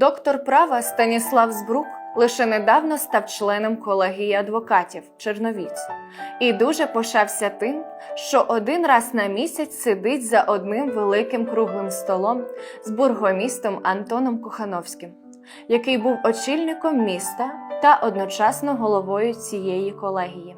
Доктор права Станіслав Збрук лише недавно став членом колегії адвокатів Черновіць і дуже пишався тим, що один раз на місяць сидить за одним великим круглим столом з бургомістом Антоном Кохановським, який був очільником міста та одночасно головою цієї колегії.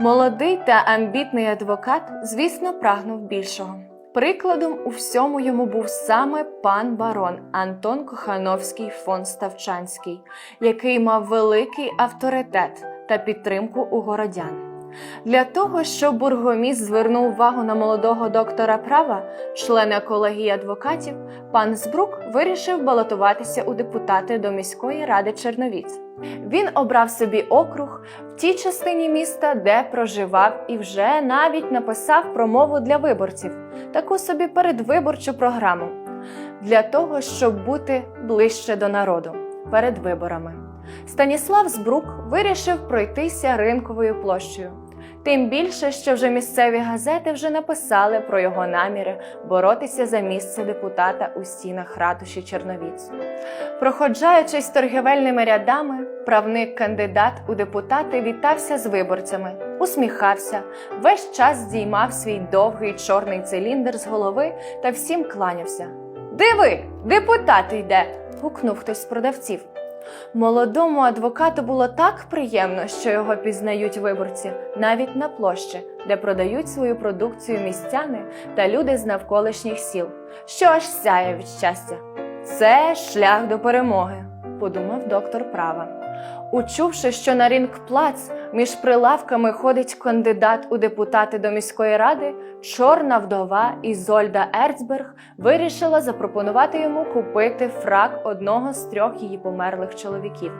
Молодий та амбітний адвокат, звісно, прагнув більшого. Прикладом у всьому йому був саме пан барон Антон Кохановський фон Ставчанський, який мав великий авторитет та підтримку у городян. Для того, щоб бургоміст звернув увагу на молодого доктора права, члена колегії адвокатів, пан Збрук вирішив балотуватися у депутати до міської ради Черновіць. Він обрав собі округ в тій частині міста, де проживав, і вже навіть написав промову для виборців, таку собі передвиборчу програму для того, щоб бути ближче до народу перед виборами. Станіслав Збрук вирішив пройтися ринковою площею. Тим більше, що вже місцеві газети вже написали про його наміри боротися за місце депутата у стінах ратуші Черновіць. Проходжаючись торгівельними рядами, правник кандидат у депутати вітався з виборцями, усміхався, весь час здіймав свій довгий чорний циліндр з голови та всім кланявся. Диви, депутат йде! гукнув хтось з продавців. Молодому адвокату було так приємно, що його пізнають виборці навіть на площі, де продають свою продукцію містяни та люди з навколишніх сіл, що аж сяє від щастя. Це шлях до перемоги, подумав доктор права. Учувши, що на рінг-плац між прилавками ходить кандидат у депутати до міської ради, чорна вдова Ізольда Ерцберг вирішила запропонувати йому купити фрак одного з трьох її померлих чоловіків.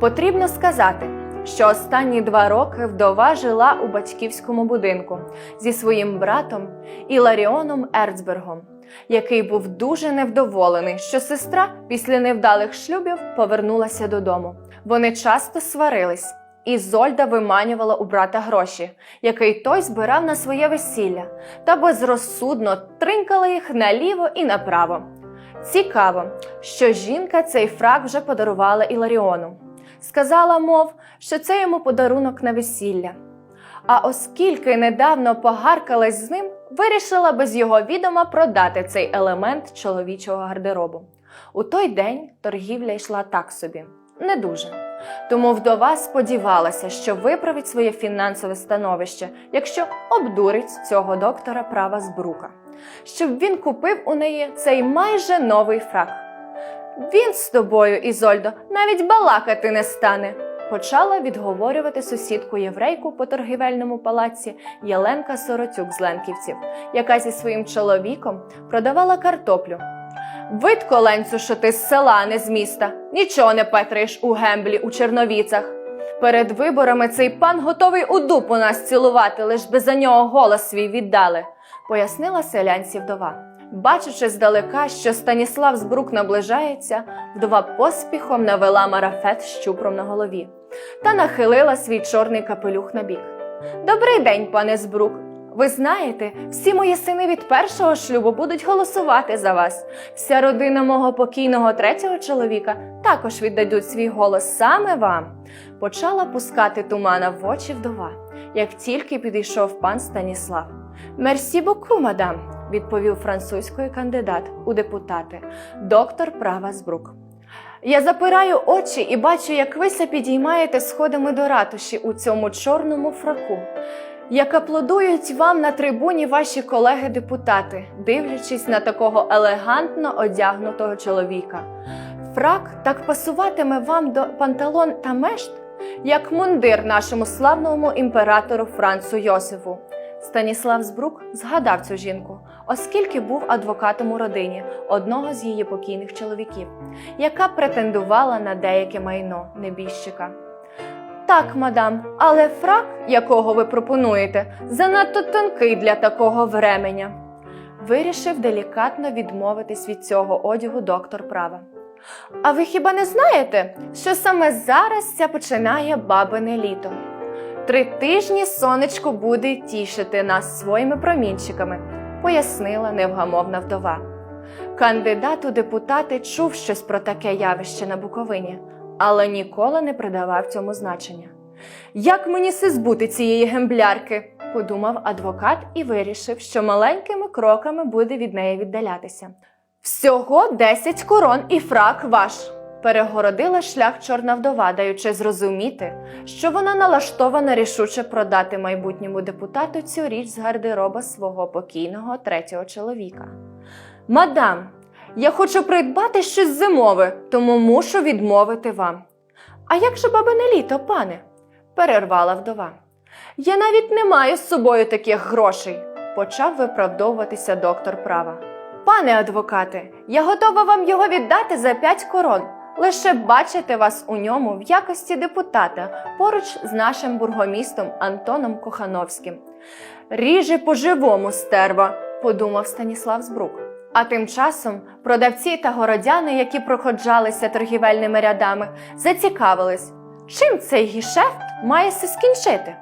Потрібно сказати, що останні два роки вдова жила у батьківському будинку зі своїм братом Іларіоном Ерцбергом, який був дуже невдоволений, що сестра після невдалих шлюбів повернулася додому. Вони часто сварились. І Зольда виманювала у брата гроші, який той збирав на своє весілля, та безрозсудно тринкала їх наліво і направо. Цікаво, що жінка цей фрак вже подарувала Іларіону. Сказала, мов, що це йому подарунок на весілля. А оскільки недавно погаркалась з ним, вирішила без його відома продати цей елемент чоловічого гардеробу. У той день торгівля йшла так собі, не дуже. Тому вдова сподівалася, що виправить своє фінансове становище, якщо обдурить цього доктора права з брука, щоб він купив у неї цей майже новий фрак. Він з тобою, Ізольдо, навіть балакати не стане. Почала відговорювати сусідку єврейку по торгівельному палаці Єленка Соротюк з Ленківців, яка зі своїм чоловіком продавала картоплю. Видко, Ленцю, що ти з села, не з міста. Нічого не петраєш у гемблі у Черновіцах. Перед виборами цей пан готовий у дупу нас цілувати, лиш би за нього голос свій віддали, пояснила селянці вдова. Бачачи здалека, що Станіслав Збрук наближається, вдова поспіхом навела марафет з чупром на голові та нахилила свій чорний капелюх на бік. Добрий день, пане Збрук. Ви знаєте, всі мої сини від першого шлюбу будуть голосувати за вас. Вся родина мого покійного третього чоловіка також віддадуть свій голос саме вам. Почала пускати тумана в очі вдова, як тільки підійшов пан Станіслав. Мерсі боку, мадам, відповів французькою кандидат у депутати, доктор права Збрук. Я запираю очі і бачу, як ви се підіймаєте сходами до ратуші у цьому чорному фраку, як аплодують вам на трибуні ваші колеги-депутати, дивлячись на такого елегантно одягнутого чоловіка. Фрак так пасуватиме вам до панталон та мешт, як мундир нашому славному імператору Францу Йосифу. Станіслав Збрук згадав цю жінку, оскільки був адвокатом у родині одного з її покійних чоловіків, яка претендувала на деяке майно небіжчика. Так, мадам, але фрак, якого ви пропонуєте, занадто тонкий для такого временя. Вирішив делікатно відмовитись від цього одягу доктор права. А ви хіба не знаєте, що саме зараз це починає бабине літо? Три тижні сонечко буде тішити нас своїми промінчиками, пояснила невгамовна вдова. Кандидат у депутати чув щось про таке явище на Буковині, але ніколи не придавав цьому значення. Як мені се збути цієї гемблярки? подумав адвокат і вирішив, що маленькими кроками буде від неї віддалятися. Всього 10 корон і фрак ваш. Перегородила шлях чорна вдова, даючи зрозуміти, що вона налаштована рішуче продати майбутньому депутату цю річ з гардероба свого покійного третього чоловіка. Мадам, я хочу придбати щось зимове, тому мушу відмовити вам. А як же бабине літо, пане? перервала вдова. Я навіть не маю з собою таких грошей, почав виправдовуватися доктор права. Пане адвокате, я готова вам його віддати за п'ять корон. Лише бачити вас у ньому в якості депутата поруч з нашим бургомістом Антоном Кохановським. Ріже по-живому стерва, подумав Станіслав Збрук. А тим часом продавці та городяни, які проходжалися торгівельними рядами, зацікавились, чим цей гішефт має се скінчити.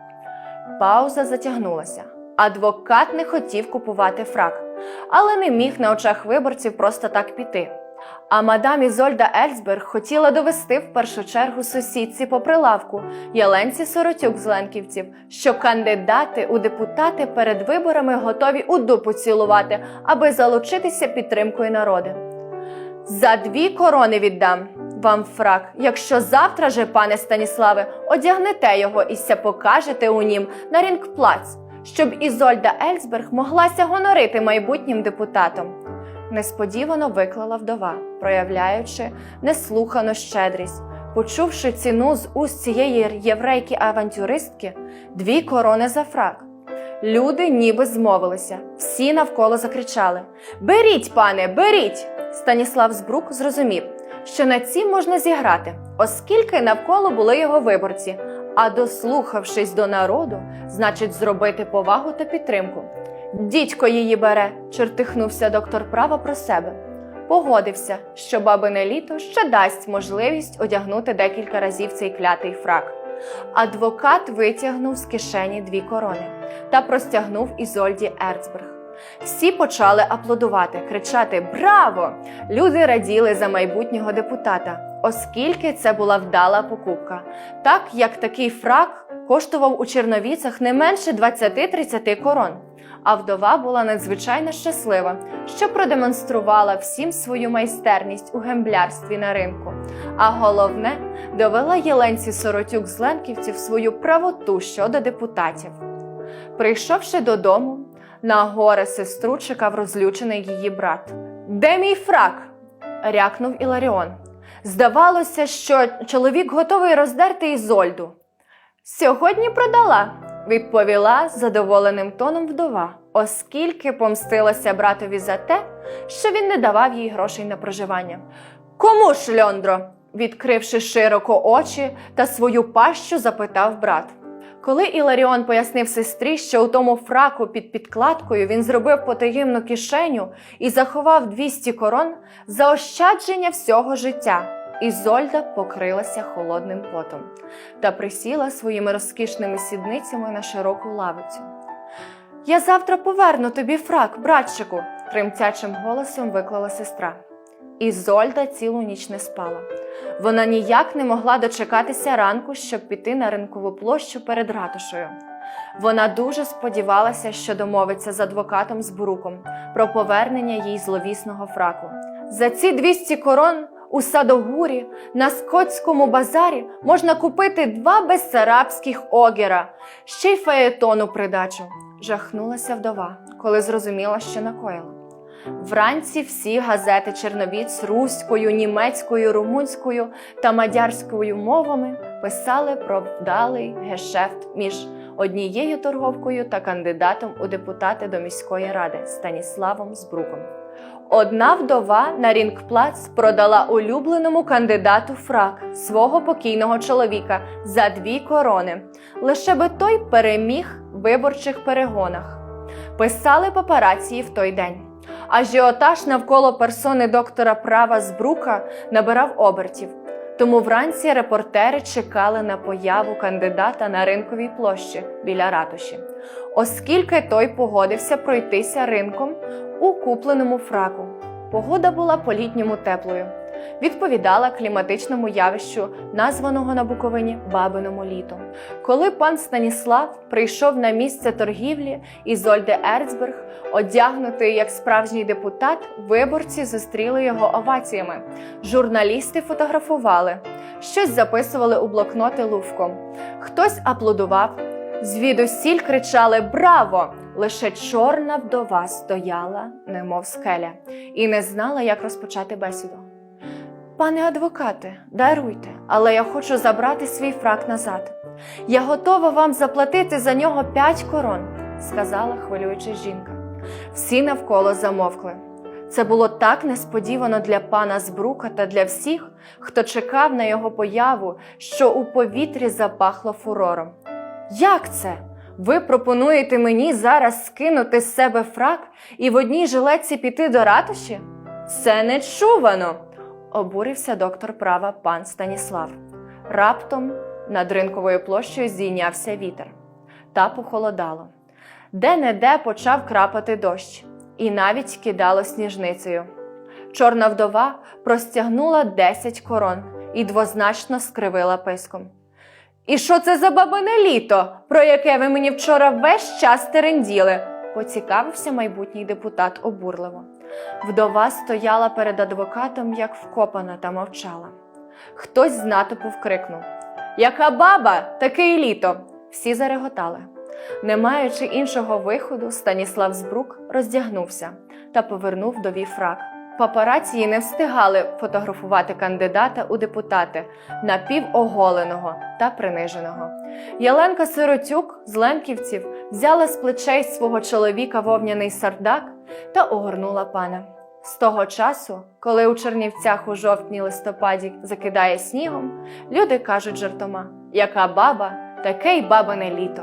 Пауза затягнулася. Адвокат не хотів купувати фрак, але не міг на очах виборців просто так піти. А мадам Ізольда Ельцберг хотіла довести в першу чергу сусідці по прилавку Яленці Соротюк з Ленківців, що кандидати у депутати перед виборами готові у дупу цілувати, аби залучитися підтримкою народу. За дві корони віддам вам фрак, якщо завтра же, пане Станіславе, одягнете його і ся покажете у нім на рінгплац, щоб Ізольда Ельцберг моглася гонорити майбутнім депутатом. Несподівано виклала вдова, проявляючи неслухану щедрість, почувши ціну з уст цієї єврейки-авантюристки дві корони за фрак. Люди ніби змовилися, всі навколо закричали: Беріть, пане, беріть! Станіслав Збрук зрозумів, що на цім можна зіграти, оскільки навколо були його виборці. А дослухавшись до народу, значить зробити повагу та підтримку. Дідько її бере, чертихнувся доктор права про себе. Погодився, що бабине літо ще дасть можливість одягнути декілька разів цей клятий фрак. Адвокат витягнув з кишені дві корони та простягнув Ізольді Ерцберг. Всі почали аплодувати, кричати Браво! Люди раділи за майбутнього депутата, оскільки це була вдала покупка, так як такий фрак коштував у Черновіцях не менше 20-30 корон. А вдова була надзвичайно щаслива, що продемонструвала всім свою майстерність у гемблярстві на ринку. А головне, довела Єленці Соротюк з Ленківців свою правоту щодо депутатів. Прийшовши додому, на горе сестру чекав розлючений її брат. Де мій фрак? рякнув Іларіон. Здавалося, що чоловік готовий роздерти Ізольду. Сьогодні продала, відповіла задоволеним тоном вдова, оскільки помстилася братові за те, що він не давав їй грошей на проживання. Кому ж, Льондро? відкривши широко очі та свою пащу, запитав брат. Коли Іларіон пояснив сестрі, що у тому фраку під підкладкою він зробив потаємну кишеню і заховав 200 корон заощадження всього життя, Ізольда покрилася холодним потом та присіла своїми розкішними сідницями на широку лавицю. Я завтра поверну тобі фрак, братчику, тремтячим голосом виклала сестра. Ізольда цілу ніч не спала. Вона ніяк не могла дочекатися ранку, щоб піти на ринкову площу перед ратушею. Вона дуже сподівалася, що домовиться з адвокатом з Буруком про повернення їй зловісного фраку. За ці 200 корон у садогурі на скотському базарі можна купити два безсарабських огера, ще й фаєтону придачу. Жахнулася вдова, коли зрозуміла, що накоїла. Вранці всі газети Черновіць руською, німецькою, румунською та мадярською мовами писали про вдалий гешефт між однією торговкою та кандидатом у депутати до міської ради Станіславом Збруком. Одна вдова на Рінгплац продала улюбленому кандидату фрак свого покійного чоловіка за дві корони, лише би той переміг в виборчих перегонах. Писали папарації в той день. Ажіотаж навколо персони доктора права Збрука набирав обертів. Тому вранці репортери чекали на появу кандидата на ринковій площі біля ратуші, оскільки той погодився пройтися ринком у купленому фраку. Погода була по-літньому теплою. Відповідала кліматичному явищу, названого на Буковині Бабиному літом. Коли пан Станіслав прийшов на місце торгівлі, Ізольде Ерцберг, одягнутий як справжній депутат, виборці зустріли його оваціями. Журналісти фотографували, щось записували у блокноти лувком. Хтось аплодував, звідусіль кричали Браво! Лише чорна вдова стояла, немов скеля, і не знала, як розпочати бесіду. Пане адвокате, даруйте, але я хочу забрати свій фрак назад. Я готова вам заплатити за нього п'ять корон, сказала хвилюючись жінка. Всі навколо замовкли. Це було так несподівано для пана Збрука та для всіх, хто чекав на його появу, що у повітрі запахло фурором. Як це? Ви пропонуєте мені зараз скинути з себе фрак і в одній жилетці піти до ратуші? Це нечувано, обурився доктор права пан Станіслав. Раптом над ринковою площею здійнявся вітер та похолодало. Де-не-де почав крапати дощ, і навіть кидало сніжницею. Чорна вдова простягнула десять корон і двозначно скривила писком. І що це за бабине літо, про яке ви мені вчора весь час теренділи? поцікавився майбутній депутат обурливо. Вдова стояла перед адвокатом, як вкопана, та мовчала. Хтось з натовпу вкрикнув: Яка баба, таке й літо! Всі зареготали. Не маючи іншого виходу, Станіслав Збрук роздягнувся та повернув вдові фрак. Папарації не встигали фотографувати кандидата у депутати напівоголеного та приниженого. Яленка Сиротюк з Лемківців взяла з плечей свого чоловіка вовняний сардак та огорнула пана. З того часу, коли у Чернівцях у жовтні листопаді закидає снігом, люди кажуть жартома: яка баба, таке й бабине літо.